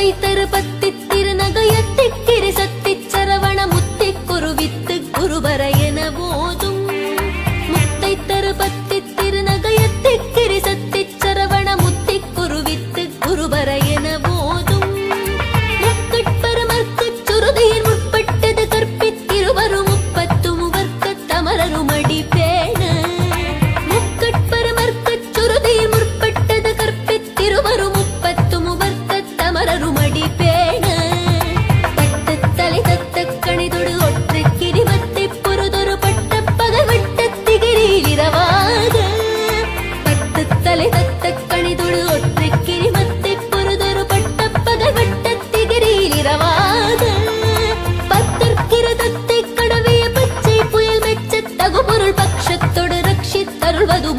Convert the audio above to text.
பத்தை தரு பத்தி மோட்சத்தொடு ரட்சித்தருள்வது